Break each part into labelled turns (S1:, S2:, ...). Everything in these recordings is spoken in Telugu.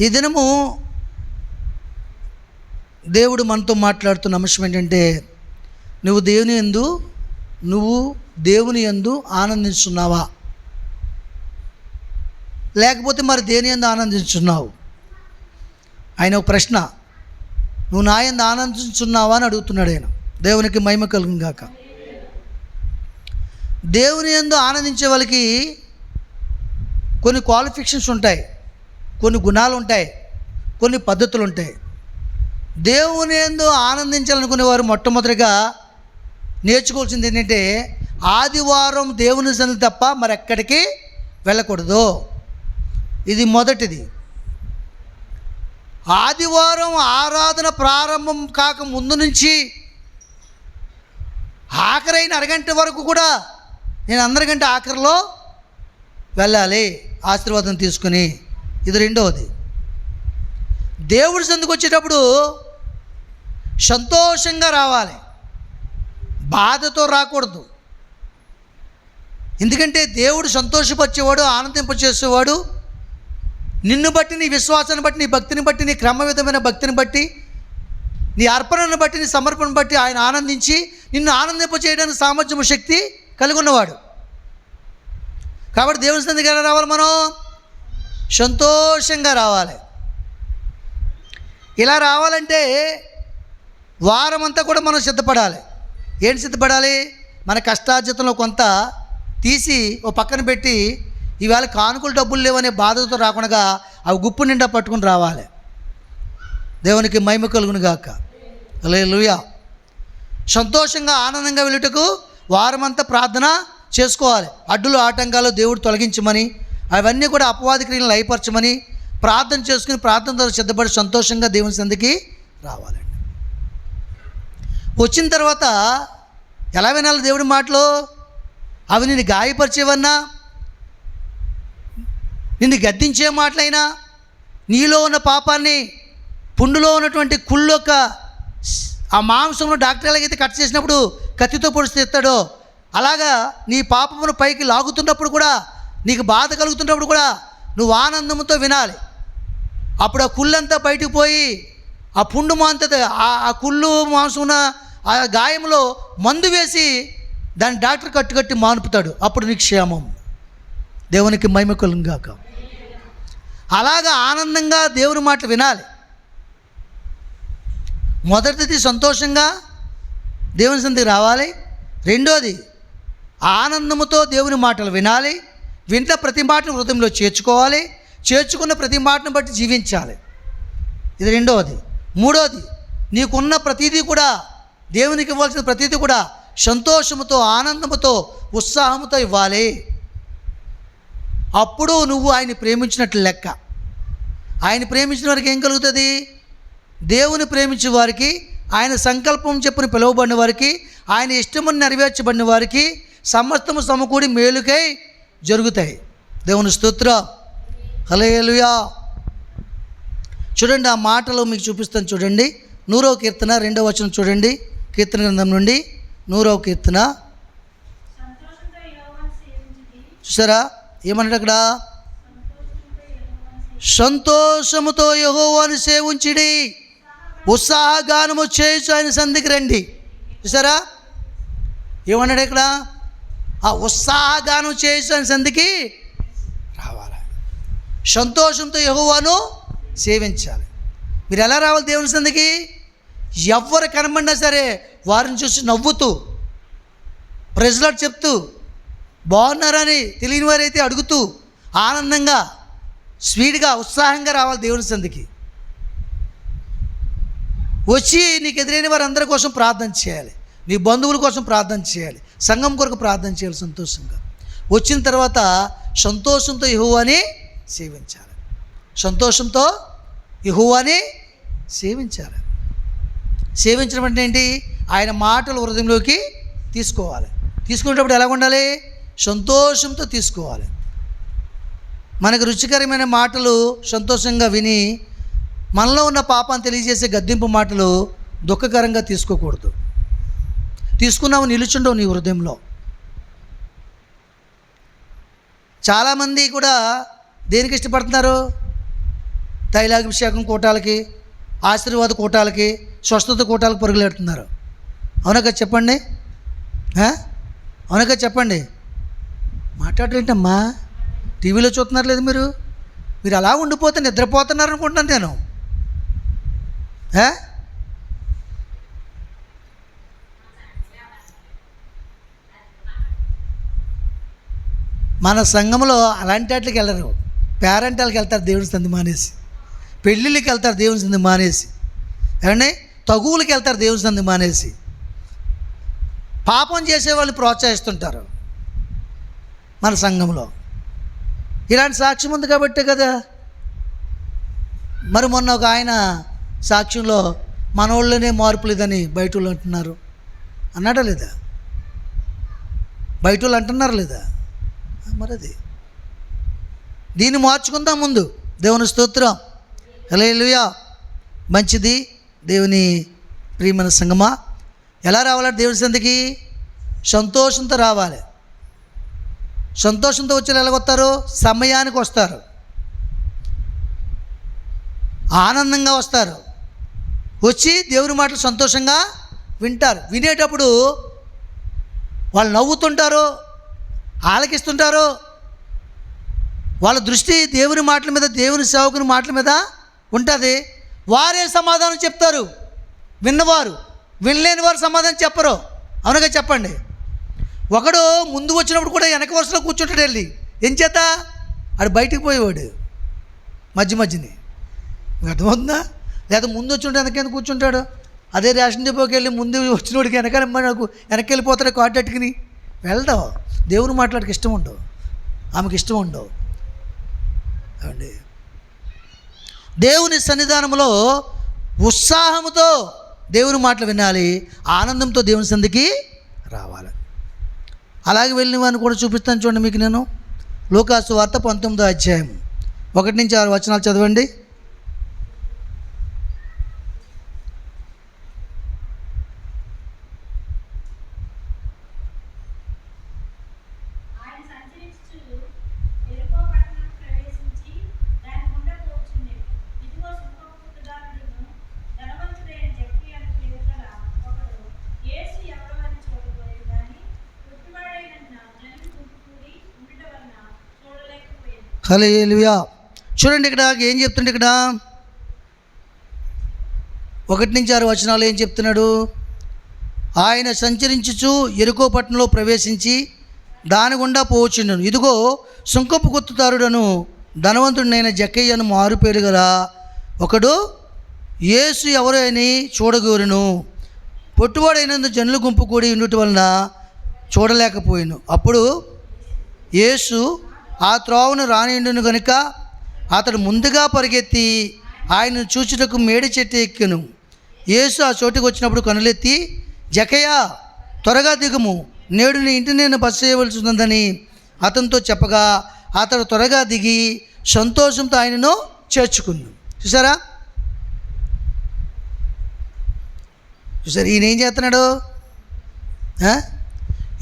S1: ఈ దినము దేవుడు మనతో మాట్లాడుతున్న అంశం ఏంటంటే నువ్వు దేవుని ఎందు నువ్వు దేవుని ఎందు ఆనందించున్నావా? లేకపోతే మరి దేని ఎందు ఆనందించున్నావు? ఆయన ఒక ప్రశ్న. నువ్వు నా ఎందు ఆనందించున్నావా అని అడుగుతున్నాడు ఆయన. దేవునికి మహిమ కలుగును గాక. దేవుని ఎందు ఆనందించే వాళ్ళకి కొన్ని క్వాలిఫికేషన్స్ ఉంటాయి. కొన్ని గుణాలు ఉంటాయి కొన్ని పద్ధతులు ఉంటాయి దేవుని ఎందు ఆనందించాలనుకునే వారు మొట్టమొదటిగా నేర్చుకోవాల్సింది ఏంటంటే ఆదివారం దేవుని సన్నిధి తప్ప మరెక్కడికి వెళ్ళకూడదు. ఇది మొదటిది. ఆదివారం ఆరాధన ప్రారంభం కాక ముందు నుంచి ఆఖరైన అరగంట వరకు కూడా నేను అందరికంటే ఆఖరిలో వెళ్ళాలి ఆశీర్వాదం తీసుకుని. ఇది రెండవది. దేవుడి సందుకు వచ్చేటప్పుడు సంతోషంగా రావాలి. బాధతో రాకూడదు. ఎందుకంటే దేవుడు సంతోషపరిచేవాడు ఆనందింపచేసేవాడు. నిన్ను బట్టి నీ విశ్వాసాన్ని బట్టి నీ భక్తిని బట్టి నీ క్రమవిధమైన భక్తిని బట్టి నీ అర్పణను బట్టి నీ సమర్పణను బట్టి ఆయన ఆనందించి నిన్ను ఆనందింప చేయడానికి సామర్థ్యము శక్తి కలిగి ఉన్నవాడు. కాబట్టి దేవుని సందికి ఎలా రావాలి మనం? సంతోషంగా రావాలి. ఇలా రావాలంటే వారం అంతా కూడా మనం సిద్ధపడాలి. ఏంటి సిద్ధపడాలి? మన కష్టార్జితంలో కొంత తీసి ఓ పక్కన పెట్టి ఈవేళ కానుకలు డబ్బులు లేవనే బాధతో రాకుండా అవి గుప్పు నిండా పట్టుకుని రావాలి. దేవునికి మహిమ కలుగును గాక. లూయా సంతోషంగా ఆనందంగా వెళ్ళుటకు వారమంతా ప్రార్థన చేసుకోవాలి. అడ్డులు ఆటంకాలు దేవుడు తొలగించమని అవన్నీ కూడా అపవాది క్రియలను లయపరచమని ప్రార్థన చేసుకుని ప్రార్థన ద్వారా సిద్ధపడి సంతోషంగా దేవుని సందికి రావాలండి. వచ్చిన తర్వాత ఎలా వినాలి దేవుడి మాటలు? అవి నిన్ను గాయపరిచేవన్నా? నిన్ను గద్దించే మాటలైనా? నీలో ఉన్న పాపాన్ని పుండులో ఉన్నటువంటి కుళ్ళొక్క ఆ మాంసంలో డాక్టర్ ఎలాగైతే కట్ చేసినప్పుడు కత్తితో పొడిస్తే ఎత్తాడో అలాగా నీ పాపమును పైకి లాగుతున్నప్పుడు కూడా నీకు బాధ కలుగుతున్నప్పుడు కూడా నువ్వు ఆనందంతో వినాలి. అప్పుడు ఆ కుళ్ళంతా బయటకు పోయి ఆ పుండు మాంత ఆ కుళ్ళు మాంసం ఉన్న ఆ గాయంలో మందు వేసి దాన్ని డాక్టర్ కట్టుకట్టి మానుపుతాడు. అప్పుడు నీకు క్షేమం. దేవునికి మైమకులం కాక అలాగా ఆనందంగా దేవుని మాటలు వినాలి. మొదటిది సంతోషంగా దేవుని సందికి రావాలి. రెండోది ఆనందముతో దేవుని మాటలు వినాలి. వింత ప్రతి మాటను హృదయంలో చేర్చుకోవాలి. చేర్చుకున్న ప్రతి మాటను బట్టి జీవించాలి. ఇది రెండవది. మూడవది నీకున్న ప్రతిదీ కూడా దేవునికి ఇవ్వాల్సిన ప్రతిదీ కూడా సంతోషముతో ఆనందముతో ఉత్సాహముతో ఇవ్వాలి. అప్పుడు నువ్వు ఆయన ప్రేమించినట్లు లెక్క. ఆయన ప్రేమించిన వారికి ఏం కలుగుతుంది? దేవుని ప్రేమించే వారికి ఆయన సంకల్పం చెప్పుని పిలువబడిన వారికి ఆయన ఇష్టమని నెరవేర్చబడిన వారికి సమస్తము సమకూడి మేలుకై జరుగుతాయి. దేవుని స్తోత్ర. హలయలుయా చూడండి ఆ మాటలు మీకు చూపిస్తాను చూడండి. నూరవ కీర్తన రెండవ వచనం చూడండి. కీర్తన గ్రంథం నుండి నూరవ కీర్తన. చూసారా? ఏమన్నాడు అక్కడ? సంతోషముతో యహోవాను సేవించిడి. ఉత్సాహగానము చేయొచ్చు ఆయన సంధికి రండి. చూసారా? ఏమన్నాడు ఇక్కడ ఆ ఉత్సాహగాను చేయొచ్చు ఆయన రావాలి. సంతోషంతో యహోవాను సేవించాలి. మీరు ఎలా రావాలి దేవుని సందికి? ఎవరు కనబడినా సరే వారిని చూసి నవ్వుతూ ప్రజలు చెప్తూ బాగున్నారని తెలియని వారైతే అడుగుతూ ఆనందంగా స్వీట్గా ఉత్సాహంగా రావాలి దేవుని సందికి. వచ్చి నీకు ఎదురైన వారందరి కోసం ప్రార్థన చేయాలి. నీ బంధువుల కోసం ప్రార్థన చేయాలి. సంఘం కొరకు ప్రార్థన చేయాలి సంతోషంగా. వచ్చిన తర్వాత సంతోషంతో యహువాని సేవించాలి. సంతోషంతో యహువాని సేవించాలి. సేవించడం అంటే ఏంటి? ఆయన మాటలు హృదయంలోకి తీసుకోవాలి. తీసుకునేటప్పుడు ఎలా ఉండాలి? సంతోషంతో తీసుకోవాలి. మనకు రుచికరమైన మాటలు సంతోషంగా విని మనలో ఉన్న పాపాన్ని తెలియజేసే గద్దింపు మాటలు దుఃఖకరంగా తీసుకోకూడదు. తీసుకున్నావు నిలుచుండవు నీ హృదయంలో. చాలామంది కూడా దేనికి ఇష్టపడుతున్నారు? తైలాభిషేకం కూటాలకి ఆశీర్వాద కూటాలకి స్వస్థత కూటాలకు పరుగులెడుతున్నారు. అవునక చెప్పండి? అవునక చెప్పండి? మాట్లాడరేంటమ్మా టీవీలో చూస్తున్నారు లేదు మీరు? మీరు అలా ఉండిపోతే నిద్రపోతున్నారు అనుకుంటున్నాను నేను మన సంఘంలో అలాంటి వాటికి వెళ్ళరు. పేరెంటాలకి వెళ్తారు దేవుని సంది మానేసి. పెళ్ళిళ్ళకి వెళ్తారు దేవుని సంది మానేసి. ఏమండి తగువులకి వెళ్తారు దేవుని సంది మానేసి. పాపం చేసే వాళ్ళు ప్రోత్సహిస్తుంటారు మన సంఘంలో. ఇలాంటి సాక్ష్యం ఉంది కాబట్టే కదా. మరి మొన్న ఒక ఆయన సాక్ష్యంలో మన వాళ్ళనే మార్పు లేదని బయట వాళ్ళు అంటున్నారు. అన్నాడా లేదా? బయట వాళ్ళు అంటున్నారు లేదా? మరది. దీన్ని మార్చుకుందాం ముందు. దేవుని స్తోత్రం. హలేలుయా మంచిది. దేవుని ప్రియమైన సంగమా. ఎలా రావాలంటే దేవుని సందికి సంతోషంతో రావాలి. సంతోషంతో వచ్చి ఎలాగొస్తారు సమయానికి వస్తారు. ఆనందంగా వస్తారు. వచ్చి దేవుని మాటలు సంతోషంగా వింటారు. వినేటప్పుడు వాళ్ళు నవ్వుతుంటారు. ఆలకిస్తుంటారు. వాళ్ళ దృష్టి దేవుని మాటల మీద దేవుని సేవకుని మాటల మీద ఉంటుంది. వారే సమాధానం చెప్తారు. విన్నవారు. వినలేని వారు సమాధానం చెప్పరు. అవునగా చెప్పండి. ఒకడు ముందు వచ్చినప్పుడు కూడా వెనక వరుసలో కూర్చుంటాడు వెళ్ళి. ఏం చేత? ఆడు బయటికి పోయేవాడు. మధ్య మధ్యని. అర్థమవుతుందా? లేదా ముందు వచ్చి ఉంటే కూర్చుంటాడు? అదే రేషన్ డిపోకి వెళ్ళి ముందు వచ్చినోడికి వెనకాల నాకు వెనక్కి వెళ్ళిపోతాడు కాటట్టుకుని వెళ్దావు వెళ్దాం. దేవుని మాట్లాడికి ఇష్టం ఉండవు. ఆమెకి ఇష్టం ఉండవు. ఏమండి? దేవుని సన్నిధానంలో ఉత్సాహంతో దేవుని మాటలు వినాలి ఆనందంతో దేవుని సందికి రావాలి. అలాగే వెళ్ళిన వాడిని కూడా చూపిస్తాను చూడండి మీకు నేను. లోకాసు వార్త పంతొమ్మిదో అధ్యాయం ఒకటి నుంచి ఆరు వచనాలు చదవండి
S2: ఆయన సంచరించుచు ఎరుకో పట్టణం ప్రవేశించి దాని గుండా పోచుండెను. ఇదిగో సుంకపు పుట్టుదారుడును ధనవంతుడైన జక్కీ అను పేరు గల ఒకడు యేసు ఎవరు అని చూడబోయేను గాని పుట్టివాడైనందున జనులు గుంపు కూడి ఉండటం వలన చూడలేకపోయాను
S1: హలేలుయా చూడండి ఇక్కడ ఏం చెప్తుండే ఇక్కడ? ఒకటి నుంచి ఆరు వచనాలు ఏం చెప్తున్నాడు? ఆయన సంచరించుచు ఎరుకో పట్టణంలో ప్రవేశించి దాని గుండా పోవచ్చుండను. ఇదిగో సుంకపు గుత్తుదారుడను ధనవంతుడినైన జక్కయ్యను మారుపేరు గల ఒకడు యేసు ఎవరు అని చూడగోరును. పొట్టువాడైనందు జనుల గుంపు కూడి ఉండటం వలన చూడలేకపోయాను. అప్పుడు యేసు ఆ త్రోవను రానిండును గనుక అతడు ముందుగా పరిగెత్తి ఆయనను చూచుటకు మేడి చెట్టు ఎక్కెను. యేసు ఆ చోటుకు వచ్చినప్పుడు కనులెత్తి జకయా త్వరగా దిగుము. నేడు నీ ఇంటి నేను బస చేయవలసి ఉందని అతనితో చెప్పగా అతడు త్వరగా దిగి సంతోషంతో ఆయనను చేర్చుకుంది చూసారా చూసారు ఈయన ఏం చేస్తున్నాడు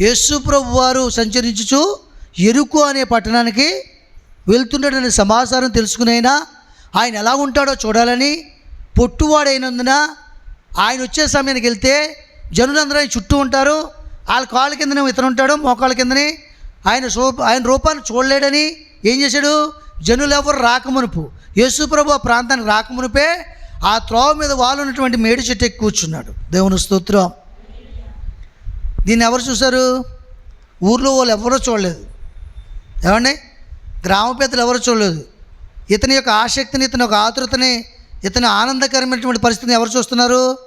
S1: యేసు ప్రభు వారు సంచరించుచు ఎరుకు అనే పట్టణానికి వెళ్తుండడని సమాచారం తెలుసుకునైనా ఆయన ఎలా ఉంటాడో చూడాలని పొట్టువాడైనందున ఆయన వచ్చే సమయానికి వెళ్తే జనులందరూ ఆయన చుట్టూ ఉంటారు. వాళ్ళ కాళ్ళ కిందనే ఇతను ఉంటాడు మోకాళ్ళ కిందని. ఆయన ఆయన రూపాన్ని చూడలేడని ఏం చేశాడు? జనులు ఎవరు రాకమునుపు యేసు ప్రభు ఆ ప్రాంతానికి రాకమునుపే ఆ త్రోవ మీద వాళ్ళు ఉన్నటువంటి మేడి చెట్టు ఎక్కి కూర్చున్నాడు. దేవుని స్తోత్రం. దీన్ని ఎవరు చూశారు? ఊర్లో వాళ్ళు ఎవరో చూడలేదు. ఏమండి? గ్రామ పెద్దలు ఎవరు చూడలేదు. ఇతని యొక్క ఆసక్తిని ఇతని యొక్క ఆతృతని ఇతని ఆనందకరమైనటువంటి పరిస్థితిని ఎవరు చూస్తున్నారు?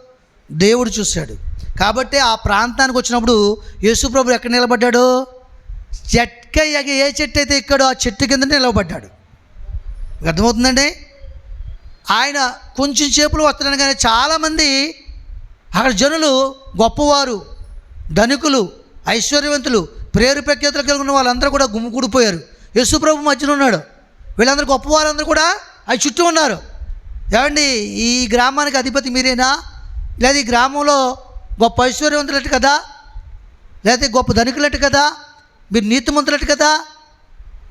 S1: దేవుడు చూశాడు. కాబట్టి ఆ ప్రాంతానికి వచ్చినప్పుడు యేసుప్రభు ఎక్కడ నిలబడ్డాడు? చెట్క ఏ చెట్టు అయితే ఎక్కడో ఆ చెట్టు కింద నిలబడ్డాడు. అర్థమవుతుందండి? ఆయన కొంచెం చేపులు వస్తున్నాడు కానీ చాలామంది అక్కడ జనులు గొప్పవారు ధనికులు ఐశ్వర్యవంతులు ప్రేరు ప్రఖ్యాతులు కలిగిన వాళ్ళందరూ కూడా గుమ్ముకూడిపోయారు యేసుప్రభు మధ్యలో ఉన్నాడు. వీళ్ళందరూ గొప్పవారందరూ కూడా అది చుట్టూ ఉన్నారు. ఏమండి ఈ గ్రామానికి అధిపతి మీరేనా? లేదా ఈ గ్రామంలో గొప్ప ఐశ్వర్యవంతులట్టు కదా? లేకపోతే గొప్ప ధనికులట్టు కదా? మీరు నీతిమంతులట్టు కదా?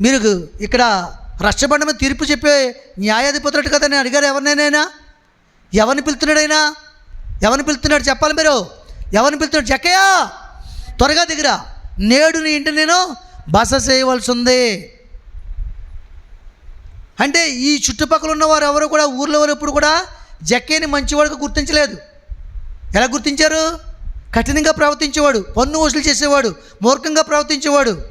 S1: మీరు ఇక్కడ రచ్చబండ మీద తీర్పు చెప్పే న్యాయాధిపతులట్టు కదా నేను అడిగారు ఎవరినైనా? ఎవరిని పిలుతున్నాడైనా ఎవరిని పిలుతున్నాడు చెప్పాలి మీరు. ఎవరిని పిలుతున్నాడు జక్కయ్య త్వరగా దిగిరా. నేడు నీ ఇంటి నేను బస చేయవలసి ఉంది అంటే ఈ చుట్టుపక్కల ఉన్నవారు ఎవరు కూడా ఊర్లో వారు ఎప్పుడు కూడా జక్కయ్యని మంచివాడుగా గుర్తించలేదు. ఎలా గుర్తించారు? కఠినంగా ప్రవర్తించేవాడు పన్ను వసూలు చేసేవాడు మూర్ఖంగా ప్రవర్తించేవాడు.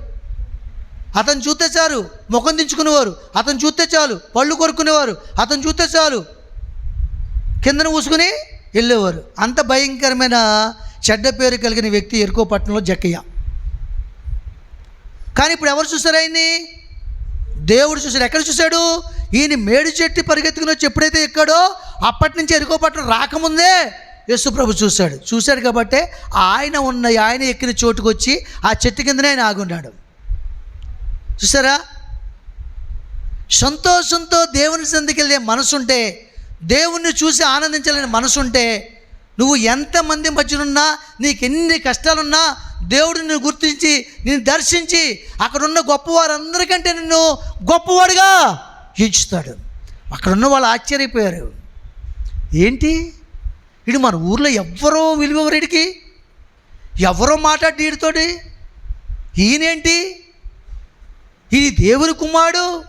S1: అతను చూస్తే చాలు ముఖం దించుకునేవారు అతను చూస్తే చాలు పళ్ళు కొరుకునేవారు అతను చూస్తే చాలు. కిందన ఊసుకుని వెళ్ళేవారు. అంత భయంకరమైన చెడ్డ పేరు కలిగిన వ్యక్తి ఎరుకో పట్టణంలో జక్కయ్య. కానీ ఇప్పుడు ఎవరు చూసారు ఆయన్ని? దేవుడు చూశాడు ఎక్కడ చూశాడు? ఈయన మేడి చెట్టు పరిగెత్తుకుని వచ్చి ఎప్పుడైతే ఎక్కాడో అప్పటి నుంచి ఎరుకోపట్నం రాకముందే యేసుప్రభు చూశాడు. చూశాడు కాబట్టి ఆయన ఉన్న ఆయన ఎక్కిన చోటుకు వచ్చి ఆ చెట్టు కిందనే ఆయన ఆగున్నాడు చూసారా సంతోషంతో దేవుని సందికి వెళ్ళే మనసుంటే దేవుణ్ణి చూసి ఆనందించలేని మనసుంటే నువ్వు ఎంతమంది మధ్యనున్నా నీకు ఎన్ని కష్టాలున్నా దేవుడు నిన్ను గుర్తించి నిన్ను దర్శించి అక్కడున్న గొప్పవారందరికంటే నిన్ను గొప్పవాడిగా ఎంచుతాడు. అక్కడున్న వాళ్ళు ఆశ్చర్యపోయారు. ఏంటి? ఇడు మన ఊర్లో ఎవ్వరో విలువరు ఇడికి ఎవరో మాట్లాడి వీడితోటి ఈయనేంటి? ఈ దేవుని కుమారుడు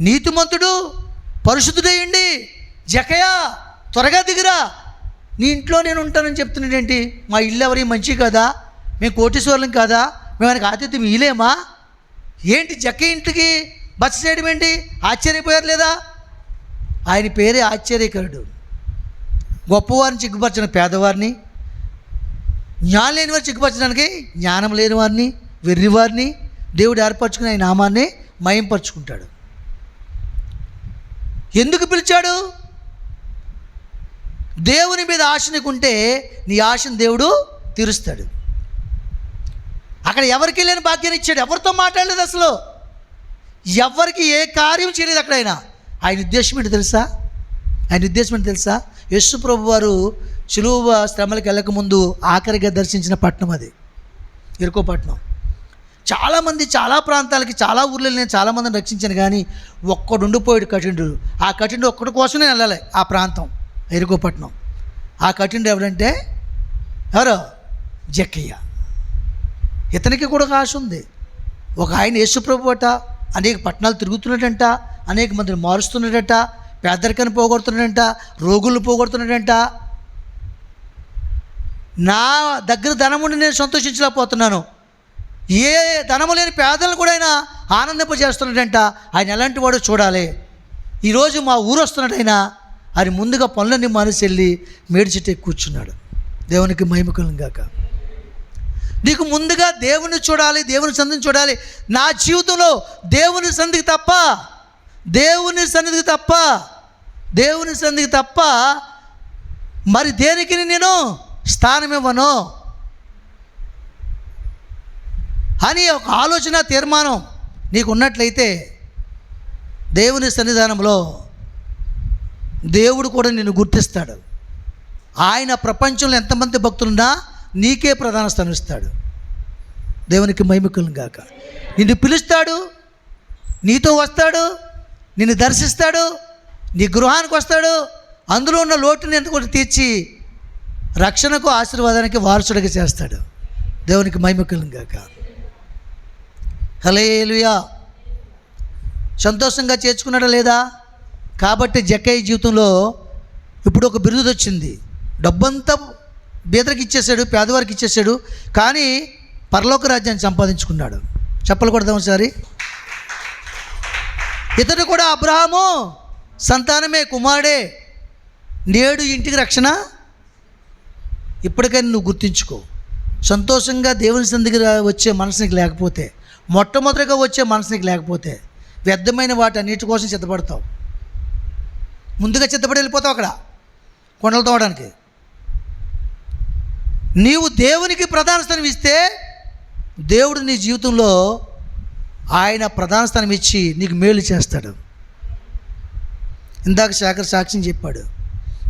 S1: నీతిమంతుడు పరిశుద్ధుడయ్యండి జకయా త్వరగా దిగురా. నీ ఇంట్లో నేను ఉంటానని చెప్తున్నాడేంటి? మా ఇల్లు ఎవరి మంచి కదా? మేము కోటీశ్వరులం కదా? మేము ఆయనకు ఆతిథ్యం ఇలేమా ఏంటి జక్క ఇంటికి బస చేయడం ఏంటి? ఆశ్చర్యపోయారు లేదా ఆయన పేరే ఆశ్చర్యకరుడు. గొప్పవారిని చిక్కుపరచిన పేదవారిని జ్ఞానం లేని వారు చిక్కుపరచడానికి జ్ఞానం లేని వారిని వెర్రివారిని దేవుడు ఏర్పరచుకుని ఆయన నామాన్ని మయంపరుచుకుంటాడు. ఎందుకు పిలిచాడు? దేవుని మీద ఆశ నీకుంటే నీ ఆశను దేవుడు తీరుస్తాడు. అక్కడ ఎవరికి లేని భాగ్యాన్ని ఇచ్చాడు. ఎవరితో మాట్లాడలేదు అసలు? ఎవరికి ఏ కార్యం చేయలేదు అక్కడ ఆయన. ఆయన ఉద్దేశం ఏంటి తెలుసా? ఆయన ఉద్దేశం ఏంటి తెలుసా? యశు ప్రభు వారు సులువ శ్రమలకు వెళ్ళకముందు ఆఖరిగా దర్శించిన పట్టణం అది. ఇరుకోపట్నం చాలామంది చాలా ప్రాంతాలకి చాలా ఊర్లలో నేను చాలామందిని రక్షించాను కానీ ఒక్కడు ఉండిపోయాడు కఠినుడు. ఆ కఠినుడు ఒక్కడి కోసమే వెళ్ళాలి ఆ ప్రాంతం ఎరుకోపట్నం ఆ కఠినుడు ఎవరంటే? ఎవరో? జక్కయ్య ఇతనికి కూడా ఆశ ఉంది. ఒక ఆయన యేసుప్రభు అట అనేక పట్టణాలు తిరుగుతున్నాడంట అనేక మందిని మారుస్తున్నాడట పేదరికాన్ని పోగొడుతున్నాడంట రోగులను పోగొడుతున్నాడంట నా దగ్గర ధనముని నేను సంతోషించలేకపోతున్నాను. ఏ ధనము లేని పేదలను కూడా ఆయన ఆనందింపజేస్తున్నాడంట ఆయన ఎలాంటి వాడు చూడాలి. ఈరోజు మా ఊరు వస్తున్నాడైనా ఆయన ముందుగా పనులన్నీ మానేసి వెళ్ళి మేడిచెట్టు కూర్చున్నాడు. దేవునికి మహిమకులం గాక. నీకు ముందుగా దేవుని చూడాలి దేవుని సన్నిధిని చూడాలి. నా జీవితంలో దేవుని సన్నిధికి తప్ప దేవుని సన్నిధికి తప్ప దేవుని సన్నిధికి తప్ప మరి దేనికి నేను స్థానం ఇవ్వను? అని ఒక ఆలోచన తీర్మానం నీకు ఉన్నట్లయితే దేవుని సన్నిధానంలో దేవుడు కూడా నిన్ను గుర్తిస్తాడు. ఆయన ప్రపంచంలో ఎంతమంది భక్తులున్నా నీకే ప్రధాన స్థానం ఇస్తాడు. దేవునికి మైమికులను గాక. నిన్ను పిలుస్తాడు నీతో వస్తాడు నిన్ను దర్శిస్తాడు నీ గృహానికి వస్తాడు అందులో ఉన్న లోటుని ఎంత కూడా తీర్చి రక్షణకు ఆశీర్వాదానికి వారసుడిగా చేస్తాడు. దేవునికి మైమికులను గాక. హలేలుయా సంతోషంగా చేర్చుకున్నాడా లేదా? కాబట్టి జక్కయ్య జీవితంలో ఇప్పుడు ఒక బిరుదు వచ్చింది డబ్బంతా బీదరికి ఇచ్చేసాడు పేదవారికి ఇచ్చేసాడు కానీ పరలోక రాజ్యాన్ని సంపాదించుకున్నాడు. చెప్పలు కొడదాం ఒకసారి. ఇతడు కూడా అబ్రహాము సంతానమే కుమారుడే. నేడు ఇంటికి రక్షణ. ఇప్పటికైనా నువ్వు గుర్తించుకో. సంతోషంగా దేవుని సందికి వచ్చే మనసు నీకు లేకపోతే మొట్టమొదటిగా వచ్చే మనసు నీకు లేకపోతే వ్యర్థమైన వాటి అన్నిటి కోసం సిద్ధపడతావు. ముందుగా సిద్ధపడి వెళ్ళిపోతావు అక్కడ కొండలు తోవడానికి నీవు దేవునికి ప్రధాన స్థానం ఇస్తే దేవుడు నీ జీవితంలో ఆయన ప్రధాన స్థానం ఇచ్చి నీకు మేలు చేస్తాడు. ఇందాక శేఖర్ సాక్ష్యం చెప్పాడు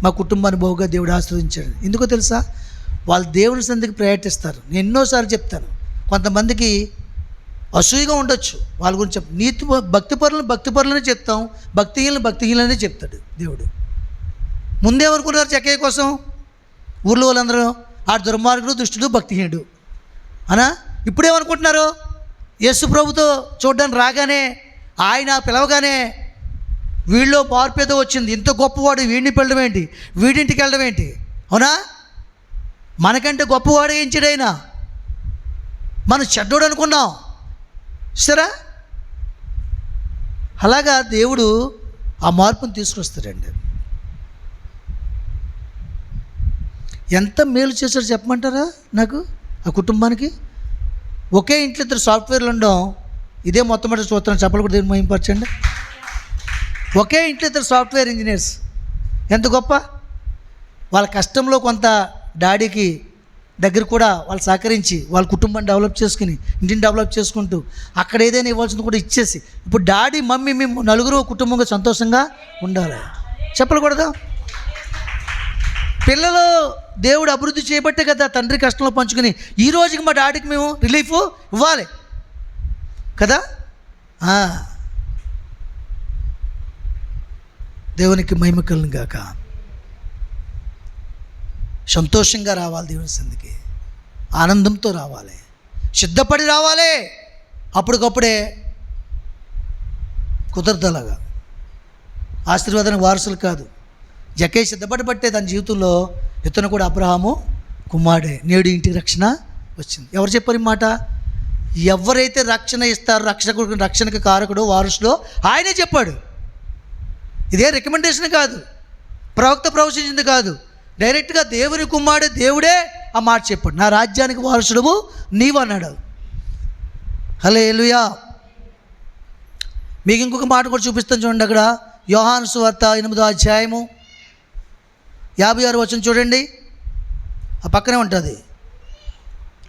S1: మా కుటుంబాన్ని బహుగా దేవుడు ఆశ్రయించాడు ఎందుకో తెలుసా? వాళ్ళు దేవుని సందికి ప్రయత్నిస్తారు నేను ఎన్నోసార్లు చెప్తాను కొంతమందికి అసూయగా ఉండొచ్చు. వాళ్ళ గురించి చెప్ నీతి భక్తి పరులను భక్తి పరులనే చెప్తాం భక్తిహీనులు భక్తిహీనులనే చెప్తాడు దేవుడు. ముందేమనుకున్నారు చెక్కయ్య కోసం? ఊర్లో వాళ్ళందరూ ఆ దుర్మార్గుడు దుష్టుడు భక్తిహీనుడు. అనా? ఇప్పుడేమనుకుంటున్నారు? యేసు ప్రభుతో చూడడానికి రాగానే ఆయన పిలవగానే వీళ్ళలో మార్పు వచ్చింది. ఇంత గొప్పవాడు వీడిని పెళ్ళడం ఏంటి? వీడింటికి వెళ్ళడం ఏంటి? అవునా? మనకంటే గొప్పవాడు ఏం మనం చెడ్డోడు అనుకున్నాం. సరే అలాగా దేవుడు ఆ మార్పును తీసుకొస్తాడండి. ఎంత మేలు చేశాడు చెప్పమంటారా నాకు? ఆ కుటుంబానికి? ఒకే ఇంట్లో ఇద్దరు సాఫ్ట్వేర్లు ఉండడం ఇదే మొట్టమొదటి చూస్తున్నాం చెప్పలు కూడా దీన్ని మహింపరచండి. ఒకే ఇంట్లో ఇద్దరు సాఫ్ట్వేర్ ఇంజనీర్స్. ఎంత గొప్ప? వాళ్ళ కష్టంలో కొంత డాడీకి దగ్గర కూడా వాళ్ళు సహకరించి వాళ్ళ కుటుంబాన్ని డెవలప్ చేసుకుని ఇంటిని డెవలప్ చేసుకుంటూ అక్కడ ఏదైనా ఇవ్వాల్సింది కూడా ఇచ్చేసి ఇప్పుడు డాడీ మమ్మీ మేము నలుగురు కుటుంబంగా సంతోషంగా ఉండాలి. చెప్పకూడదా? పిల్లలు దేవుడు అభివృద్ధి చేయబట్టే కదా తండ్రి కష్టంలో పంచుకుని. ఈ రోజుకి మా డాడీకి మేము రిలీఫ్ ఇవ్వాలి. కదా? దేవునికి మహిమకలను గాక. సంతోషంగా రావాలి దేవుని సందికి ఆనందంతో రావాలి. సిద్ధపడి రావాలి. అప్పటికప్పుడే కుదరదలాగా. ఆశీర్వాదానికి వారసులు కాదు. జకేష్ సిద్ధపడి పట్టే తన జీవితంలో ఇతను కూడా అబ్రహాము కుమారుడే. నేడు ఇంటికి రక్షణ వచ్చింది. ఎవరు చెప్పారు ఈ మాట? ఎవరైతే రక్షణ ఇస్తారో రక్షకుడు రక్షణకు కారకుడు వారసులో ఆయనే చెప్పాడు. ఇదే రికమెండేషన్ కాదు. ప్రవక్త ప్రవచించింది కాదు. డైరెక్ట్గా దేవుని కుమారుడు దేవుడే ఆ మాట చెప్పాడు. నా రాజ్యానికి వారసుడు నీవు అన్నాడు. హలో ఎలుయా మీకు ఇంకొక మాట కూడా చూపిస్తాను చూడండి అక్కడ. యోహాను సువార్త ఎనిమిదో అధ్యాయము. యాభై ఆరు వచ్చిన చూడండి. ఆ పక్కనే ఉంటుంది.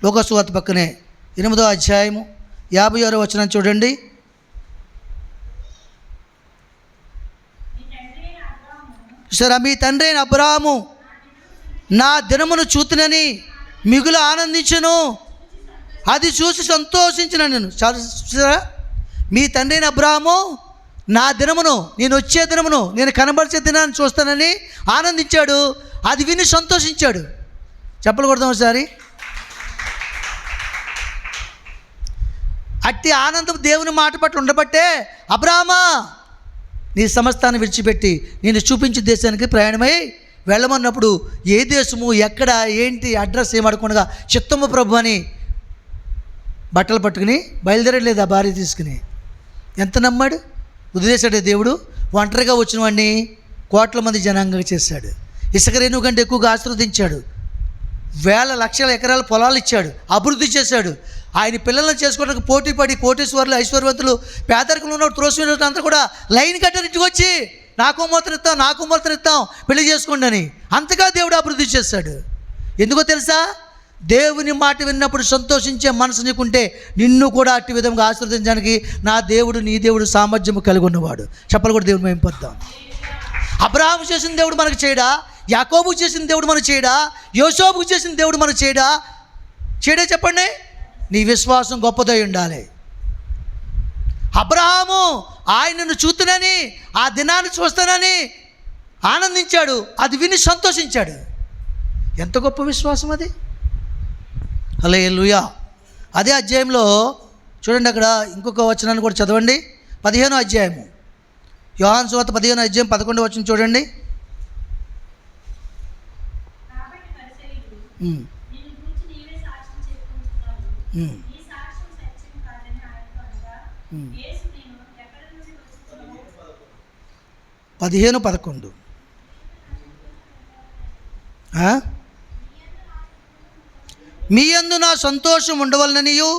S1: లోకసువార్త పక్కనే ఎనిమిదో అధ్యాయము యాభై ఆరు వచ్చిన చూడండి. సరే మీ తండ్రి అయిన అబ్రాహాము నా దినమును చూతునని మిగులు ఆనందించను. అది చూసి సంతోషించిన నేను చూసారా? మీ తండ్రి అయిన అబ్రాహాము నా దినమును నేను వచ్చే దినమును నేను కనబరిచే దినాన్ని చూస్తానని ఆనందించాడు. అది విని సంతోషించాడు. చెప్పకూడదు ఒకసారి. అట్టి ఆనందం దేవుని మాట పట్టు ఉండబట్టే అబ్రామా నీ సమస్తాన్ని విడిచిపెట్టి నేను చూపించే దేశానికి ప్రయాణమై వెళ్ళమన్నప్పుడు ఏ దేశము ఎక్కడ ఏంటి అడ్రస్ ఏమడకుండా చిత్తమ్మ ప్రభు అని బట్టలు పట్టుకుని బయలుదేరలేదు ఆ భార్య తీసుకుని. ఎంత నమ్మాడు? వదిలేశాడే దేవుడు? ఒంటరిగా వచ్చిన వాడిని కోట్ల మంది జనాంగంగా చేశాడు. ఇసుక రేణువు కంటే ఎక్కువగా ఆశీర్వదించాడు. వేల లక్షల ఎకరాల పొలాలు ఇచ్చాడు. అభివృద్ధి చేశాడు. ఆయన పిల్లలను చేసుకోవడానికి పోటీ పడి కోటేశ్వర్లు ఐశ్వర్యవంతులు పేదరికంలో ఉన్న త్రోసిన అంతా కూడా లైన్ కట్టారు ఇంటికి వచ్చి. నాకు మూతను ఇస్తాం నాకు మూతను ఇస్తాం పెళ్ళి చేసుకోండి అని. అంతగా దేవుడు అభివృద్ధి చేశాడు. ఎందుకో తెలుసా? దేవుని మాట విన్నప్పుడు సంతోషించే మనసు నీకుంటే నిన్ను కూడా అట్టి విధంగా ఆశీర్వదించడానికి నా దేవుడు నీ దేవుడు సామర్థ్యం కలిగి ఉన్నవాడు. చెప్పలు కూడా దేవుడు మేము పొద్దాం అబ్రహాము చేసిన దేవుడు మనకు చేయడా? యాకోబు చేసిన దేవుడు మనకు చేయడా? యోసోబుకు చేసిన దేవుడు మనకు చేయడా? చేయడే చెప్పండి. నీ విశ్వాసం గొప్పదై ఉండాలి. అబ్రహాము ఆయనను చూతునని ఆ దినాన్ని చూస్తానని ఆనందించాడు. అది విని సంతోషించాడు. ఎంత గొప్ప విశ్వాసం అది. అలా లుయా అదే అధ్యాయంలో చూడండి అక్కడ ఇంకొక వచనాన్ని కూడా చదవండి. పదిహేనో అధ్యాయము. యోహాన్ సువార్త పదిహేను అధ్యాయం పదకొండు వచ్చిన చూడండి. పదిహేను పదకొండు? మీ యందు నా సంతోషం ఉండవలననియు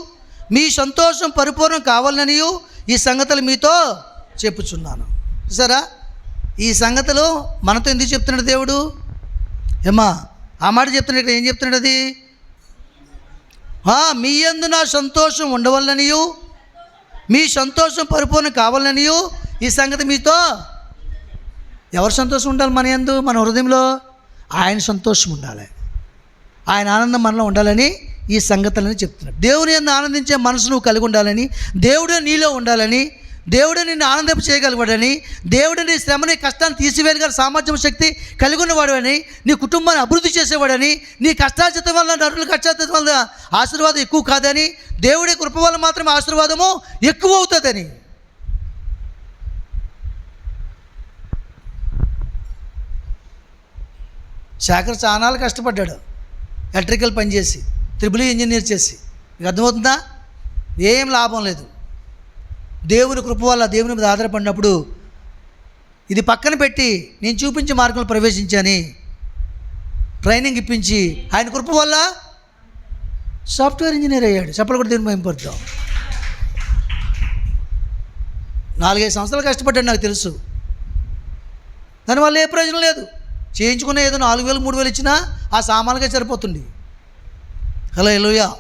S1: మీ సంతోషం పరిపూర్ణం కావాలననియు ఈ సంగతులు మీతో చెప్పుచున్నాను. సరా ఈ సంగతులు మనతో ఎందుకు చెప్తున్నాడు దేవుడు? ఏమా ఆ మాట చెప్తున్నాడు ఇక్కడ ఏం చెప్తున్నాడు అది? మీ యందు నా సంతోషం ఉండవలననియు మీ సంతోషం పరిపూర్ణం కావాలనియు ఈ సంగతి మీతో ఎవరు సంతోషం ఉండాలి మన యందు మన హృదయంలో ఆయన సంతోషం ఉండాలి. ఆయన ఆనందం మనలో ఉండాలని ఈ సంగతులని చెప్తున్నాడు. దేవుని యందు ఆనందించే మనసు నువ్వు కలిగి ఉండాలని దేవుడే నీలో ఉండాలని దేవుడే నిన్ను ఆనందం చేయగలవాడని దేవుడే నీ శ్రమని కష్టాన్ని తీసివేయగల సామర్థ్యం శక్తి కలిగి ఉన్నవాడని నీ కుటుంబాన్ని అభివృద్ధి చేసేవాడని నీ కష్టాచితం వల్ల నరుల కష్టాచితం వల్ల ఆశీర్వాదం ఎక్కువ కాదని దేవుడి కృప వల్ల మాత్రమే ఆశీర్వాదము ఎక్కువ అవుతుందని. శాఖర్ చాలా కష్టపడ్డాడు. ఎలక్ట్రికల్ పని చేసి త్రిబుల్ ఇంజనీర్ చేసి మీకు అర్థమవుతుందా? ఏం లాభం లేదు. దేవుని కృప వల్ల దేవుని మీద ఆధారపడినప్పుడు ఇది పక్కన పెట్టి నేను చూపించే మార్గంలో ప్రవేశించాని ట్రైనింగ్ ఇప్పించి ఆయన కృప వల్ల సాఫ్ట్వేర్ ఇంజనీర్ అయ్యాడు. చెప్పలు కూడా దీన్ని మేంపడతాం నాలుగైదు సంవత్సరాలు కష్టపడ్డాడు నాకు తెలుసు. దానివల్ల ఏ ప్రయోజనం లేదు. చేయించుకునే ఏదో నాలుగు వేలు మూడు వేలు ఇచ్చినా ఆ సామాన్లుగా సరిపోతుంది. హలో ఎలుయా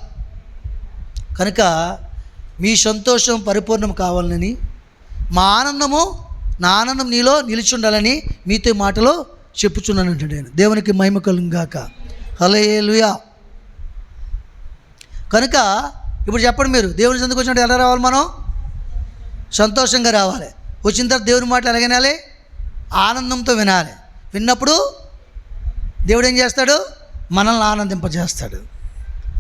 S1: కనుక మీ సంతోషం పరిపూర్ణం కావాలని మా ఆనందము నా ఆనందం నీలో నిలిచి ఉండాలని మీతో మాటలో చెప్పుచున్నానంటే నేను దేవునికి మహిమ కలుగాక హలో ఏలుయా కనుక ఇప్పుడు చెప్పండి మీరు దేవుని చెందుకు వచ్చినప్పుడు ఎలా రావాలి మనం? సంతోషంగా రావాలి. వచ్చిన తర్వాత దేవుని మాటలు ఎలా వినాలి ఆనందంతో వినాలి. విన్నప్పుడు దేవుడు ఏం చేస్తాడు? మనల్ని ఆనందింపజేస్తాడు.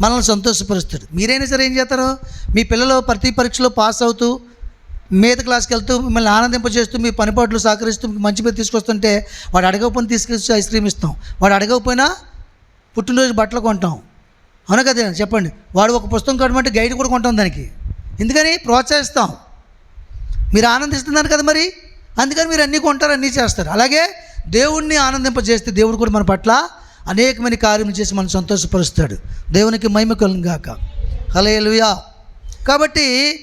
S1: మనల్ని సంతోషపరుస్తాడు. మీరైనా సరే ఏం చేస్తారు? మీ పిల్లలు ప్రతి పరీక్షలో పాస్ అవుతూ మీద క్లాస్కి వెళ్తూ మిమ్మల్ని ఆనందింపజేస్తూ మీ పనిపాట్లు సహకరిస్తూ మీకు మంచి పేరు తీసుకొస్తుంటే వాడు అడగకపోయినా తీసుకొచ్చి ఐస్ క్రీమ్ ఇస్తాం. వాడు అడగకపోయినా పుట్టినరోజు బట్టలు కొంటాం. అవును కదా? చెప్పండి. వాడు ఒక పుస్తకం కట్టమంటే గైడ్ కూడా కొంటాం దానికి. ఎందుకని? ప్రోత్సహిస్తాం. మీరు ఆనందిస్తున్నారు కదా మరి? అందుకని మీరు అన్నీ కొంటారు అన్నీ చేస్తారు. అలాగే దేవుణ్ణి ఆనందింపజేస్తే దేవుడు కూడా మన పట్ల అనేకమైన కార్యములు చేసి మనం సంతోషపరుస్తాడు. దేవునికి మహిమ కలుగాక హలేలుయా కాబట్టి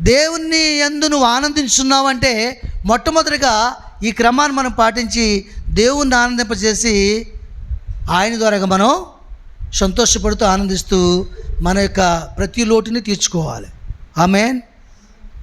S1: దేవుణ్ణి ఎందు నువ్వు ఆనందించున్నావంటే మొట్టమొదటిగా ఈ క్రమాన్ని మనం పాటించి దేవుణ్ణి ఆనందింపజేసి ఆయన ద్వారాగా మనం సంతోషపడుతూ ఆనందిస్తూ మన యొక్క ప్రతి లోటుని తీర్చుకోవాలి. ఆమెన్.